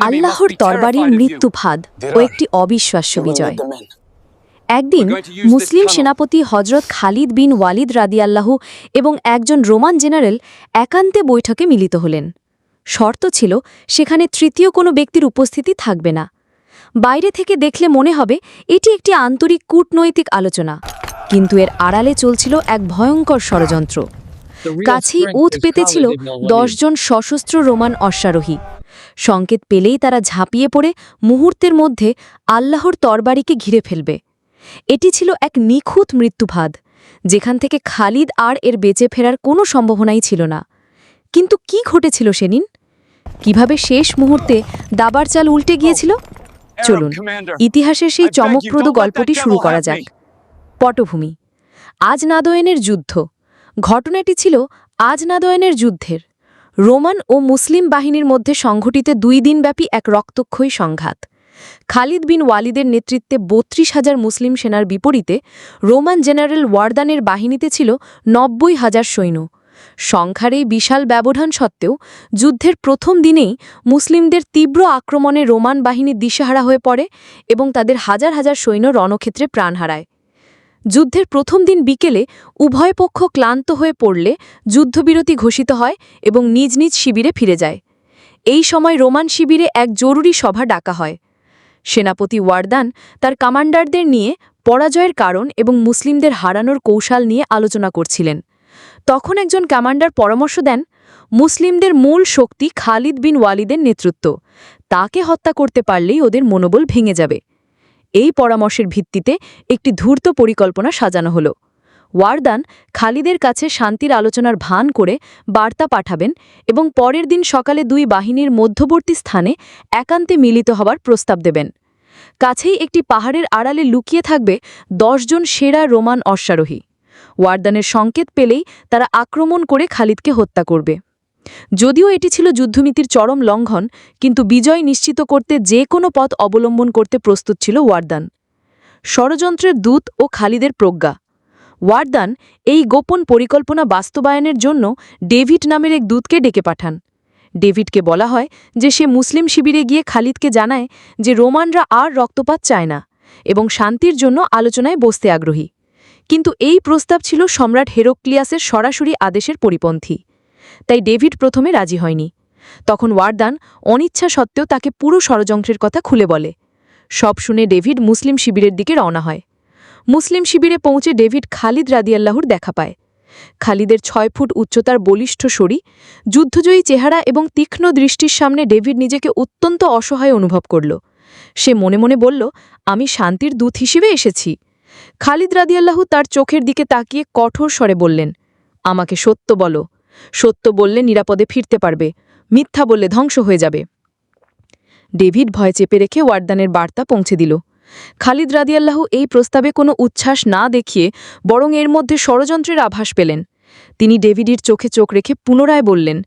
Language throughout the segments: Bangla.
আল্লাহর তরবারির মৃত্যু ফাঁদ ও একটি অবিশ্বাস্য বিজয়। একদিন মুসলিম সেনাপতি হজরত খালিদ বিন ওয়ালিদ রাদিয়াল্লাহু এবং একজন রোমান জেনারেল একান্তে বৈঠকে মিলিত হলেন। শর্ত ছিল সেখানে তৃতীয় কোনো ব্যক্তির উপস্থিতি থাকবে না। বাইরে থেকে দেখলে মনে হবে এটি একটি আন্তরিক কূটনৈতিক আলোচনা। কিন্তু এর আড়ালে চলছিল এক ভয়ঙ্কর ষড়যন্ত্র। কাছেই উত পেতেছিল দশজন সশস্ত্র রোমান অশ্বারোহী। সংকেত পেলেই তারা ঝাঁপিয়ে পড়ে মুহূর্তের মধ্যে আল্লাহর তরবারিকে ঘিরে ফেলবে। এটি ছিল এক নিখুঁত মৃত্যুভাদ যেখান থেকে খালিদ আর এর বেঁচে ফেরার কোনো সম্ভাবনাই ছিল না। কিন্তু কি ঘটেছিল সেদিন? কীভাবে শেষ মুহূর্তে দাবার চাল উল্টে গিয়েছিল? চলুন ইতিহাসের সেই চমকপ্রদ গল্পটি শুরু করা যাক। পটভূমি আজ আজনাদোয়েনের যুদ্ধ। ঘটনাটি ছিল আজ আজনাদোয়েনের যুদ্ধের। রোমান ও মুসলিম বাহিনীর মধ্যে সংঘটিত দুই দিনব্যাপী এক রক্তক্ষয়ী সংঘাত। খালিদ বিন ওয়ালিদের নেতৃত্বে বত্রিশ হাজার মুসলিম সেনার বিপরীতে রোমান জেনারেল ওয়ার্দানের বাহিনীতে ছিল নব্বই হাজার সৈন্য। সংখ্যার এই বিশাল ব্যবধান সত্ত্বেও যুদ্ধের প্রথম দিনেই মুসলিমদের তীব্র আক্রমণে রোমান বাহিনী দিশেহারা হয়ে পড়ে এবং তাদের হাজার হাজার সৈন্য রণক্ষেত্রে প্রাণ হারায়। যুদ্ধের প্রথম দিন বিকেলে উভয় পক্ষ ক্লান্ত হয়ে পড়লে যুদ্ধবিরতি ঘোষিত হয় এবং নিজ নিজ শিবিরে ফিরে যায়। এই সময় রোমান শিবিরে এক জরুরি সভা ডাকা হয়। সেনাপতি ওয়ার্দান তার কমান্ডারদের নিয়ে পরাজয়ের কারণ এবং মুসলিমদের হারানোর কৌশল নিয়ে আলোচনা করছিলেন। তখন একজন কমান্ডার পরামর্শ দেন, মুসলিমদের মূল শক্তি খালিদ বিন ওয়ালিদের নেতৃত্ব। তাকে হত্যা করতে পারলেই ওদের মনোবল ভেঙে যাবে। এই পরামর্শের ভিত্তিতে একটি ধূর্ত পরিকল্পনা সাজানো হলো। ওয়ার্দান খালিদের কাছে শান্তির আলোচনার ভান করে বার্তা পাঠাবেন এবং পরের দিন সকালে দুই বাহিনীর মধ্যবর্তী স্থানে একান্তে মিলিত হবার প্রস্তাব দেবেন। কাছেই একটি পাহাড়ের আড়ালে লুকিয়ে থাকবে দশজন সেরা রোমান অশ্বারোহী। ওয়ার্দানের সংকেত পেলেই তারা আক্রমণ করে খালিদকে হত্যা করবে। যদিও এটি ছিল যুদ্ধনীতির চরম লঙ্ঘন, কিন্তু বিজয় নিশ্চিত করতে যে কোনো পথ অবলম্বন করতে প্রস্তুত ছিল ওয়ার্দান। ষড়যন্ত্রের দূত ও খালিদের প্রজ্ঞা। ওয়ার্দান এই গোপন পরিকল্পনা বাস্তবায়নের জন্য ডেভিড নামের এক দূতকে ডেকে পাঠান। ডেভিডকে বলা হয় যে সে মুসলিম শিবিরে গিয়ে খালিদকে জানায় যে রোমানরা আর রক্তপাত চায় না এবং শান্তির জন্য আলোচনায় বসতে আগ্রহী। কিন্তু এই প্রস্তাব ছিল সম্রাট হেরোক্লিয়াসের সরাসরি আদেশের পরিপন্থী। তাই ডেভিড প্রথমে রাজি হয়নি। তখন ওয়ার্দান অনিচ্ছা সত্ত্বেও তাকে পুরো ষড়যন্ত্রের কথা খুলে বলে। সব শুনে ডেভিড মুসলিম শিবিরের দিকে রওনা হয়। মুসলিম শিবিরে পৌঁছে ডেভিড খালিদ রাদিয়াল্লাহুর দেখা পায়। খালিদের ছয় ফুট উচ্চতার বলিষ্ঠ শরী যুদ্ধজয়ী চেহারা এবং তীক্ষ্ণ দৃষ্টির সামনে ডেভিড নিজেকে অত্যন্ত অসহায় অনুভব করল। সে মনে মনে বলল, আমি শান্তির দূত হিসেবে এসেছি। খালিদ রাদিয়াল্লাহু তার চোখের দিকে তাকিয়ে কঠোর স্বরে বললেন, আমাকে সত্য বলো সত্য বললে নিরাপদে ফিরতে পারবে, মিথ্যা বললে ধ্বংস হয়ে যাবে। ডেভিড ভয় চেপে রেখে ওয়ার্দানের বার্তা পৌঁছে দিল। খালিদ রাদিয়াল্লাহু এই প্রস্তাবে কোনো উচ্ছ্বাস না দেখিয়ে বরং এর মধ্যে ষড়যন্ত্রের আভাস পেলেন। তিনি ডেভিডির চোখে চোখ রেখে পুনরায় বললেন,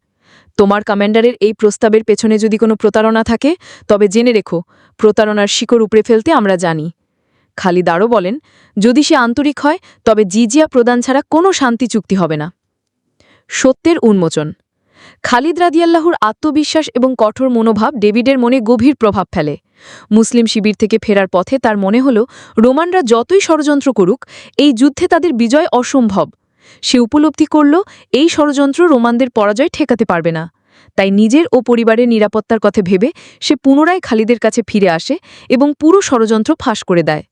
তোমার কমান্ডারের এই প্রস্তাবের পেছনে যদি কোনো প্রতারণা থাকে, তবে জেনে রেখো, প্রতারণার শিকড় উপড়ে ফেলতে আমরা জানি। খালিদ আরও বলেন, যদি সে আন্তরিক হয়, তবে জিজিয়া প্রদান ছাড়া কোনো শান্তি চুক্তি হবে না। সত্যের উন্মোচন। খালিদ রাদিয়াল্লাহুর আত্মবিশ্বাস এবং কঠোর মনোভাব ডেভিডের মনে গভীর প্রভাব ফেলে। মুসলিম শিবির থেকে ফেরার পথে তার মনে হল, রোমানরা যতই ষড়যন্ত্র করুক, এই যুদ্ধে তাদের বিজয় অসম্ভব। সে উপলব্ধি করল, এই ষড়যন্ত্র রোমানদের পরাজয় ঠেকাতে পারবে না। তাই নিজের ও পরিবারের নিরাপত্তার কথা ভেবে সে পুনরায় খালিদের কাছে ফিরে আসে এবং পুরো ষড়যন্ত্র ফাঁস করে দেয়।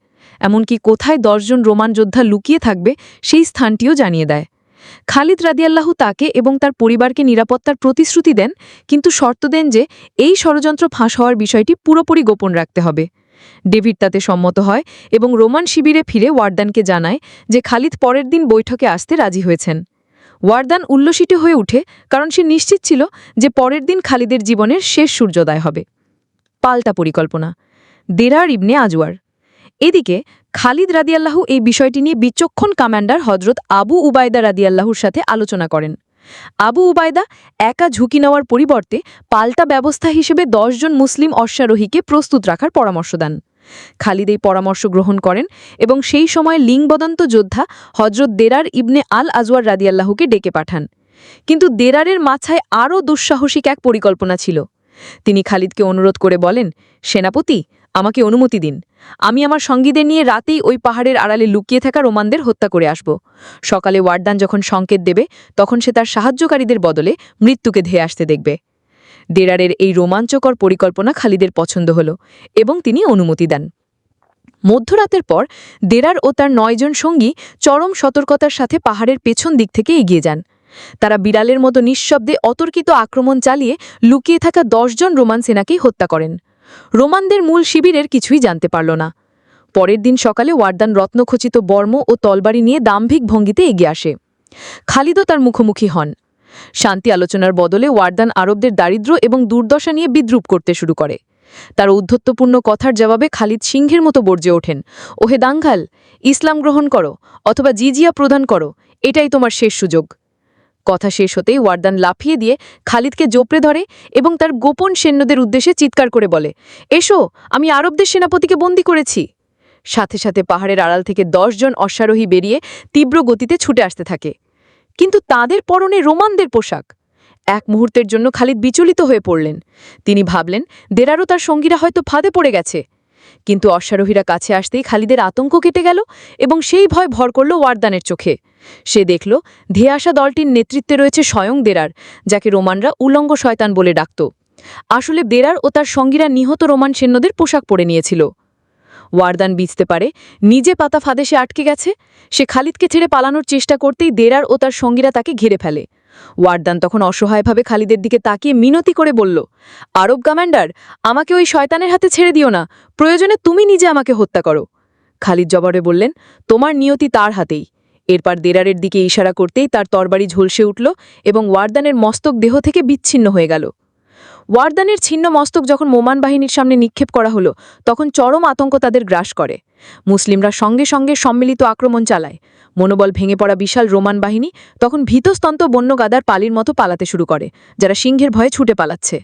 এমনকি কোথায় দশজন রোমান যোদ্ধা লুকিয়ে থাকবে, সেই স্থানটিও জানিয়ে দেয়। খালিদ রাদিয়াল্লাহু তাকে এবং তার পরিবারকে নিরাপত্তার প্রতিশ্রুতি দেন, কিন্তু শর্ত দেন যে এই ষড়যন্ত্র ফাঁস হওয়ার বিষয়টি পুরোপুরি গোপন রাখতে হবে। ডেভিড তাতে সম্মত হয় এবং রোমান শিবিরে ফিরে ওয়ার্দানকে জানায় যে খালিদ পরের দিন বৈঠকে আসতে রাজি হয়েছেন। ওয়ার্দান উল্লসিত হয়ে উঠে কারণ সে নিশ্চিত ছিল যে পরের দিন খালিদের জীবনের শেষ সূর্যোদয় হবে। পাল্টা পরিকল্পনা। দেরার ইবনে আজওয়ার এদিকে খালিদ রাদিয়াল্লাহু এই বিষয়টি নিয়ে বিচক্ষণ কমান্ডার হজরত আবু উবায়দা রাদিয়াল্লাহুর সাথে আলোচনা করেন। আবু উবায়দা একা ঝুঁকি নেওয়ার পরিবর্তে পাল্টা ব্যবস্থা হিসেবে জন মুসলিম অশ্বারোহীকে প্রস্তুত রাখার পরামর্শ দেন। খালিদ এই পরামর্শ গ্রহণ করেন এবং সেই সময় লিঙ্গবদন্ত যোদ্ধা হজরত দেরার ইবনে আল আজওয়ার রাদিয়াল্লাহুকে ডেকে পাঠান। কিন্তু দেরারের মাথায় আরও দুঃসাহসিক এক পরিকল্পনা ছিল। তিনি খালিদকে অনুরোধ করে বলেন, সেনাপতি, আমাকে অনুমতি দিন। আমি আমার সঙ্গীদের নিয়ে রাতেই ওই পাহাড়ের আড়ালে লুকিয়ে থাকা রোমানদের হত্যা করে আসব। সকালে ওয়ার্দান যখন সংকেত দেবে, তখন সে তার সাহায্যকারীদের বদলে মৃত্যুকে ধেয়ে আসতে দেখবে। দেরারের এই রোমাঞ্চকর পরিকল্পনা খালিদের পছন্দ হল এবং তিনি অনুমতি দেন। মধ্যরাতের পর, দেরার ও তার নয়জন সঙ্গী চরম সতর্কতার সাথে পাহাড়ের পেছন দিক থেকে এগিয়ে যান। তারা বিড়ালের মতো নিঃশব্দে অতর্কিত আক্রমণ চালিয়ে লুকিয়ে থাকা দশজন রোমান সেনাকেই হত্যা করেন। রোমানদের মূল শিবিরের কিছুই জানতে পারল না। পরের দিন সকালে ওয়ার্দান রত্নখচিত বর্ম ও তলবাড়ি নিয়ে দাম্ভিক ভঙ্গিতে এগিয়ে আসে। খালিদও তার মুখোমুখি হন। শান্তি আলোচনার বদলে ওয়ার্দান আরবদের দারিদ্র্য এবং দুর্দশা নিয়ে বিদ্রুপ করতে শুরু করে। তার ঔদ্ধত্যপূর্ণ কথার জবাবে খালিদ সিংহের মতো বর্জে ওঠেন। ওহে দাঙ্গাল, ইসলাম গ্রহণ করো অথবা জিজিয়া প্রদান করো, এটাই তোমার শেষ সুযোগ। কথা শেষ হতেই ওয়ার্দান লাফিয়ে দিয়ে খালিদকে জোপড়ে ধরে এবং তার গোপন সৈন্যদের উদ্দেশ্যে চিৎকার করে বলে, এসো, আমি আরবদের সেনাপতিকে বন্দি করেছি। সাথে সাথে পাহাড়ের আড়াল থেকে জন অশ্বারোহী বেরিয়ে তীব্র গতিতে ছুটে আসতে থাকে। কিন্তু তাদের পরনে রোমানদের পোশাক। এক মুহূর্তের জন্য খালিদ বিচলিত হয়ে পড়লেন। তিনি ভাবলেন, দেরারও তার সঙ্গীরা হয়তো ফাঁদে পড়ে গেছে। কিন্তু অশ্বারোহীরা কাছে আসতেই খালিদের আতঙ্ক কেটে গেল এবং সেই ভয় ভর করল ওয়ারদানের চোখে। সে দেখল ধেয়ে আসা দলটির নেতৃত্বে রয়েছে স্বয়ং দেরার, যাকে রোমানরা উলঙ্গ শয়তান বলে ডাকত। আসলে দেরার ও তার সঙ্গীরা নিহত রোমান সৈন্যদের পোশাক পরে নিয়েছিল। ওয়ারদান বুঝতে পারে, নিজে পাতা ফাঁদে সে আটকে গেছে। সে খালিদকে ছেড়ে পালানোর চেষ্টা করতেই দেরার ও তার সঙ্গীরা তাকে ঘিরে ফেলে। ওয়ারদান তখন অসহায়ভাবে খালিদের দিকে তাকিয়ে মিনতি করে বলল, আরব কমান্ডার, আমাকে ওই শয়তানের হাতে ছেড়ে দিও না। প্রয়োজনে তুমি নিজে আমাকে হত্যা করো। খালিদ জবাবে বললেন, তোমার নিয়তি তার হাতেই। এরপর দেরারের দিকে ইশারা করতেই তার তরবারি ঝলসে উঠল এবং ওয়ার্দানের মস্তক দেহ থেকে বিচ্ছিন্ন হয়ে গেল। ওয়ারদানের ছিন্ন মস্তক যখন মোমান বাহিনীর সামনে নিক্ষেপ করা হলো, তখন চরম আতঙ্ক তাদের গ্রাস করে। মুসলিমরা সঙ্গে সঙ্গে সম্মিলিত আক্রমণ চালায়। মনোবল ভেঙে পড়া বিশাল রোমান বাহিনী তখন ভীতস্তন্ত বন্য গাদার পালির মতো পালাতে শুরু করে, যারা সিংহের ভয়ে ছুটে পালাচ্ছে।